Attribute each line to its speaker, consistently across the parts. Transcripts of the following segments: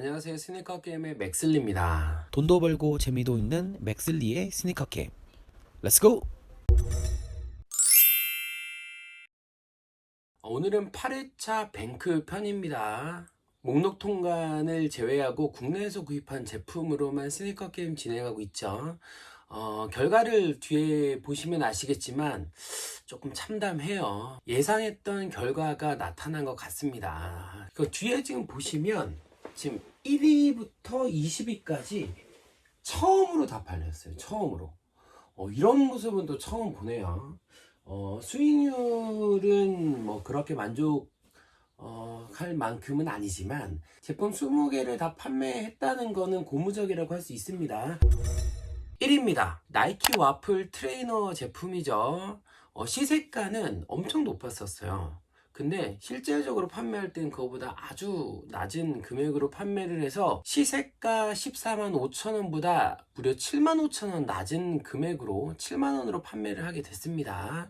Speaker 1: 안녕하세요. 스니커 게임의 맥슬리입니다.
Speaker 2: 돈도 벌고 재미도 있는 맥슬리의 스니커 게임. 렛츠고!
Speaker 1: 오늘은 8회차 뱅크 편입니다. 목록 통관을 제외하고 국내에서 구입한 제품으로만 스니커 게임 진행하고 있죠. 어, 결과를 뒤에 보시면 아시겠지만 조금 참담해요. 예상했던 결과가 나타난 것 같습니다. 그 뒤에 지금 보시면 지금 1위부터 20위까지 처음으로 다 팔렸어요. 처음으로. 어, 이런 모습은 또 처음 보네요. 어, 수익률은 뭐 그렇게 만족 어, 할 만큼은 아니지만 제품 20개를 다 판매했다는 거는 고무적이라고 할 수 있습니다. 1위입니다. 나이키 와플 트레이너 제품이죠. 어, 시세가는 엄청 높았었어요. 근데 실제적으로 판매할 땐 그거보다 아주 낮은 금액으로 판매를 해서 시세가 14만 5천 원보다 무려 7만 5천 원 낮은 금액으로 7만 원으로 판매를 하게 됐습니다.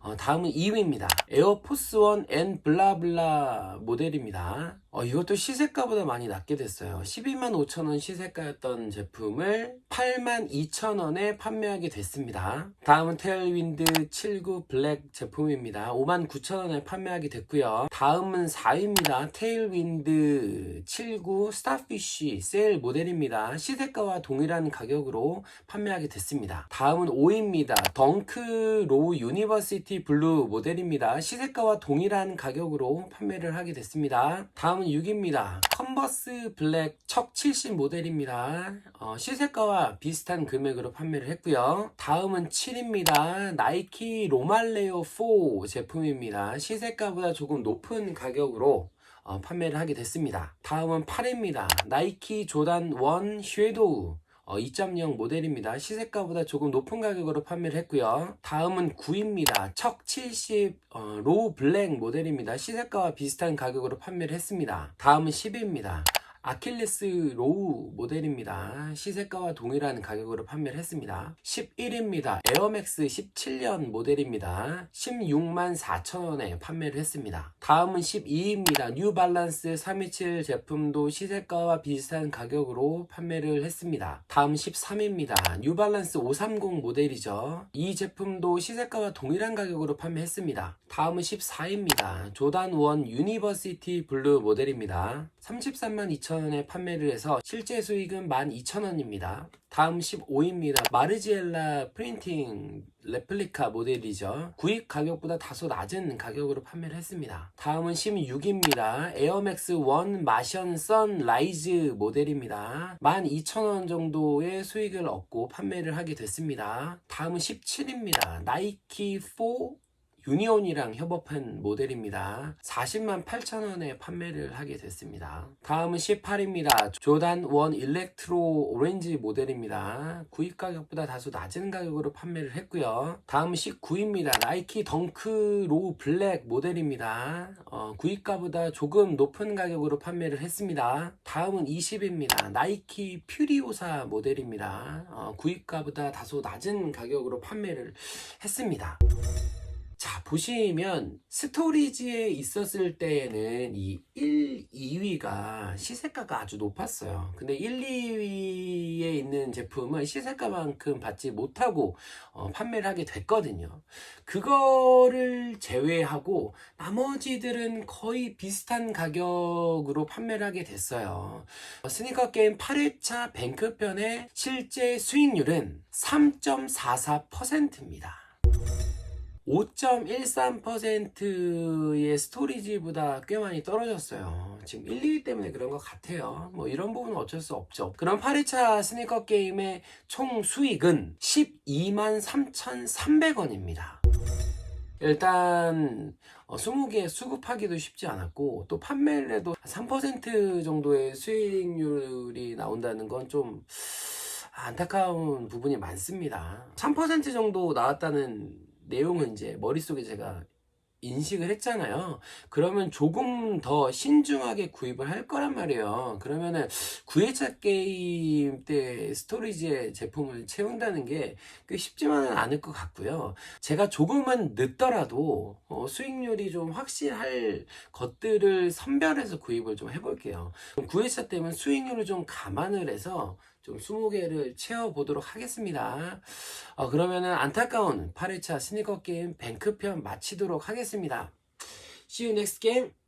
Speaker 1: 어, 다음은 2위입니다. 에어포스 원 N 블라블라 모델입니다. 어, 이것도 시세가보다 많이 낮게 됐어요. 12만 5천 원 시세가였던 제품을 8만 2천 원에 판매하게 됐습니다. 다음은 테일윈드 79 블랙 제품입니다. 5만 9천 원에 판매하게 됐고요. 다음은 4위입니다. 테일윈드 79 스타피쉬 세일 모델입니다. 시세가와 동일한 가격으로 판매하게 됐습니다. 다음은 5위입니다. 덩크 로우 유니버시티 블루 모델입니다. 시세가와 동일한 가격으로 판매를 하게 됐습니다. 다음 은 6위입니다. 컨버스 블랙 척 70 모델입니다. 어, 시세가와 비슷한 금액으로 판매를 했고요. 다음은 7위입니다. 나이키 로말레오 4 제품입니다. 시세가보다 조금 높은 가격으로 어, 판매를 하게 됐습니다. 다음은 8위입니다. 나이키 조단 1 쉐도우 어, 2.0 모델입니다. 시세가보다 조금 높은 가격으로 판매를 했고요. 다음은 9위입니다. 척 70 어, 로우 블랙 모델입니다. 시세가와 비슷한 가격으로 판매를 했습니다. 다음은 10위입니다. 아킬레스 로우 모델입니다. 시세가와 동일한 가격으로 판매를 했습니다. 11위입니다. 에어맥스 17년 모델입니다. 16만 4천원에 판매를 했습니다. 다음은 12위입니다. 뉴발란스 327 제품도 시세가와 비슷한 가격으로 판매를 했습니다. 다음 13위입니다. 뉴발란스 530 모델이죠. 이 제품도 시세가와 동일한 가격으로 판매했습니다. 다음은 14위입니다. 조단 원 유니버시티 블루 모델입니다. 33만 2천 원에 판매를 해서 실제 수익은 12,000원입니다. 다음 15위입니다. 마르지엘라 프린팅 레플리카 모델이죠. 구입 가격보다 다소 낮은 가격으로 판매를 했습니다. 다음은 16위입니다. 에어맥스 1 마션 선 라이즈 모델입니다. 12,000원 정도의 수익을 얻고 판매를 하게 됐습니다. 다음은 17위입니다. 나이키 4 유니온이랑 협업한 모델입니다. 40만 8천 원에 판매를 하게 됐습니다. 다음은 18입니다. 조단 1 일렉트로 오렌지 모델입니다. 구입 가격보다 다소 낮은 가격으로 판매를 했고요. 다음은 19입니다. 나이키 덩크 로우 블랙 모델입니다. 어, 구입가보다 조금 높은 가격으로 판매를 했습니다. 다음은 20입니다. 나이키 퓨리오사 모델입니다. 어, 구입가보다 다소 낮은 가격으로 판매를 했습니다. 자, 보시면 스토리지에 있었을 때에는 이 1, 2위가 시세가가 아주 높았어요. 근데 1, 2위에 있는 제품은 시세가만큼 받지 못하고 어, 판매를 하게 됐거든요. 그거를 제외하고 나머지들은 거의 비슷한 가격으로 판매를 하게 됐어요. 어, 스니커 게임 8회차 뱅크편의 실제 수익률은 3.44%입니다. 5.13%의 스토리지보다 꽤 많이 떨어졌어요. 지금 1, 2위 때문에 그런 것 같아요. 뭐 이런 부분은 어쩔 수 없죠. 그럼 8회차 스니커 게임의 총 수익은 12만 3,300원입니다. 일단 어, 20개 수급하기도 쉽지 않았고 또 판매를 해도 3% 정도의 수익률이 나온다는 건좀 안타까운 부분이 많습니다. 3% 정도 나왔다는 내용은 이제 머릿속에 제가 인식을 했잖아요. 그러면 조금 더 신중하게 구입을 할 거란 말이에요. 그러면은 9회차 게임 때 스토리지의 제품을 채운다는 게 꽤 쉽지만은 않을 것 같고요. 제가 조금은 늦더라도 어, 수익률이 좀 확실할 것들을 선별해서 구입을 좀 해볼게요. 9회차 때면 수익률을 좀 감안을 해서 좀 20개를 채워보도록 하겠습니다. 어, 그러면은 안타까운 8회차 스니커 게임 뱅크편 마치도록 하겠습니다. See you next game.